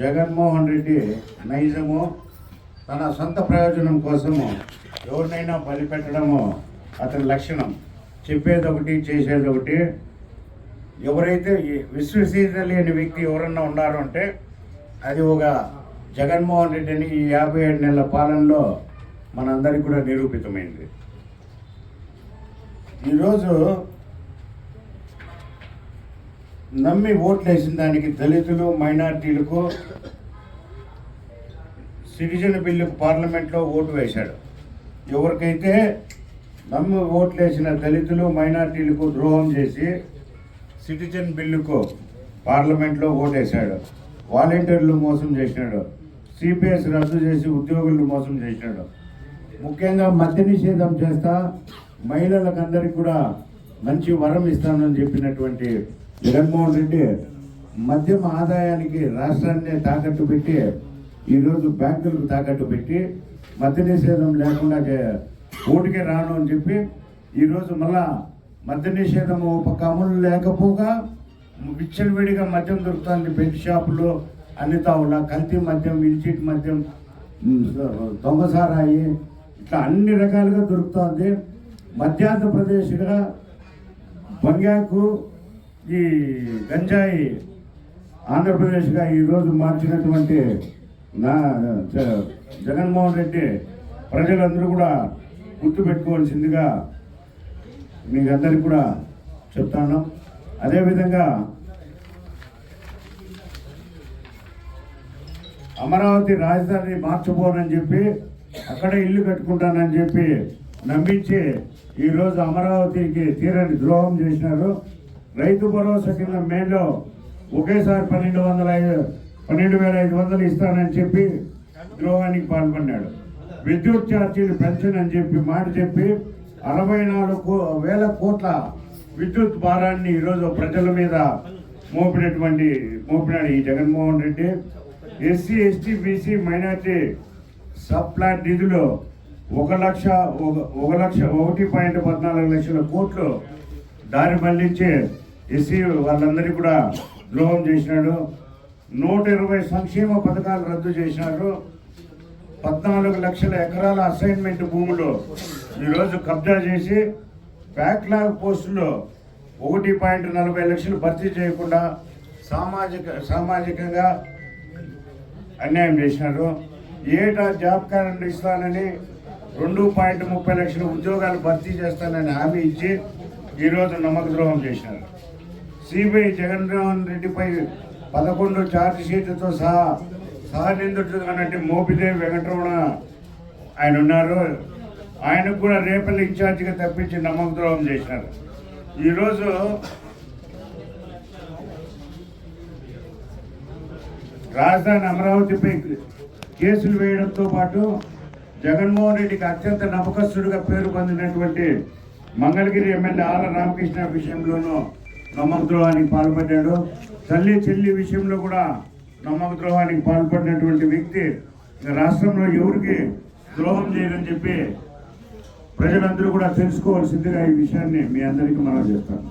జగన్మోహన్ రెడ్డి నైజము తన సొంత ప్రయోజనం కోసము ఎవరినైనా బలిపెట్టడము అతని లక్షణం. చెప్పేది ఒకటి చేసేది ఒకటి ఎవరైతే ఈ విశ్వసనీయత లేని వ్యక్తి ఎవరన్నా ఉన్నారంటే అది ఒక జగన్మోహన్ రెడ్డిని ఈ యాభై ఏడు నెలల పాలనలో మనందరికీ కూడా నిరూపితమైంది. ఈరోజు నమ్మి ఓట్లు వేసిన దానికి దళితులు మైనార్టీలకు సిటిజన్ బిల్లుకు పార్లమెంట్లో ఓటు వేశాడు. ఎవరికైతే నమ్మి ఓట్లు వేసిన దళితులు మైనార్టీలకు ద్రోహం చేసి సిటిజన్ బిల్లుకు పార్లమెంట్లో ఓటేశాడు. వాలంటీర్లు మోసం చేసినాడు. సిపిఎస్ రద్దు చేసి ఉద్యోగులను మోసం చేసినాడు. ముఖ్యంగా మద్య నిషేధం చేస్తా మహిళలకు అందరికి కూడా మంచి వరం ఇస్తానని చెప్పినటువంటి జగన్మోహన్ రెడ్డి మద్యం ఆదాయానికి రాష్ట్రాన్ని తాకట్టు పెట్టి ఈరోజు బ్యాంకులకు తాకట్టు పెట్టి మద్య నిషేధం లేకుండా ఓటుకే రాను అని చెప్పి ఈరోజు మళ్ళా మద్య నిషేధం ఒక అమలు లేకపోగా విచ్చలవిడిగా మద్యం దొరుకుతుంది బెడ్ షాపులు అన్ని తావుల కల్తీ మద్యం ఇల్చిట్ మద్యం దొంగసారాయి ఇట్లా అన్ని రకాలుగా దొరుకుతుంది. మధ్యాంధ్రప్రదేశ్గా బంగాకు ఈ గంజాయి ఆంధ్రప్రదేశ్గా ఈరోజు మార్చినటువంటి నా జ- జగన్మోహన్ రెడ్డి ప్రజలందరూ కూడా గుర్తుపెట్టుకోవాల్సిందిగా మీకందరికి కూడా చెప్తాను అదేవిధంగా అమరావతి రాజధాని మార్చబోనని చెప్పి అక్కడే ఇల్లు కట్టుకుంటానని చెప్పి నమ్మించి ఈరోజు అమరావతికి తీరని ద్రోహం చేసినారు. రైతు భరోసా కింద మేలో ఒకేసారి పన్నెండు వందల ఐదు పన్నెండు వేల ఐదు వందలు ఇస్తానని చెప్పి ద్రోహానికి పాల్పడినాడు విద్యుత్ ఛార్జీలు పెంచనని చెప్పి మాట చెప్పి అరవై నాలుగు కో- వేల కోట్ల విద్యుత్ భారాన్ని ఈరోజు ప్రజల మీద మోపినటువంటి మోపినాడు ఈ Jaganmohan Reddy. SC ST BC minority sub నిధులు ఒక లక్ష ఒక- ఒక లక్ష ఒకటి పాయింట్ పద్నాలుగు లక్షల కోట్లు దారి మళ్ళించి ఎస్సీ వాళ్ళందరినీ కూడా ద్రోహం చేసినాడు. నూట ఇరవై సంక్షేమ పథకాలు రద్దు చేసినారు. పద్నాలుగు లక్షల ఎకరాల అసైన్మెంట్ భూములు ఈరోజు కబ్జా చేసి బ్యాక్లాగ్ పోస్టులు ఒకటి పాయింట్ నలభై లక్షలు భర్తీ చేయకుండా సామాజిక సామాజికంగా అన్యాయం చేసినారు. ఏటా జాబ్ కార్డు ఇస్తానని రెండు పాయింట్ ముప్పై లక్షల ఉద్యోగాలు భర్తీ చేస్తానని హామీ ఇచ్చి ఈరోజు నమ్మక ద్రోహం చేసినారు. సిబిఐ జగన్మోహన్ రెడ్డిపై పదకొండు ఛార్జ్షీట్లతో సహా సహనిందుడు అన్నట్టు మోపిదేవి వెంకటరమణ ఆయన ఉన్నారు. ఆయనకు కూడా రేపల్లి ఇన్ఛార్జిగా తప్పించి నమ్మకద్రోహం చేశారు. ఈరోజు రాజధాని అమరావతిపై కేసులు వేయడంతో పాటు జగన్మోహన్ రెడ్డికి అత్యంత నమ్మకస్తుడిగా పేరు పొందినటువంటి మంగళగిరి ఎమ్మెల్యే ఆల రామకృష్ణ విషయంలోనూ నమ్మకద్రోహానికి పాల్పడ్డాడు. తల్లి చెల్లి విషయంలో కూడా నమ్మకద్రోహానికి పాల్పడినటువంటి వ్యక్తి రాష్ట్రంలో ఎవరికి ద్రోహం చేయదని చెప్పి ప్రజలందరూ కూడా తెలుసుకోవాల్సిందిగా ఈ విషయాన్ని మీ అందరికీ మనం చేస్తాను.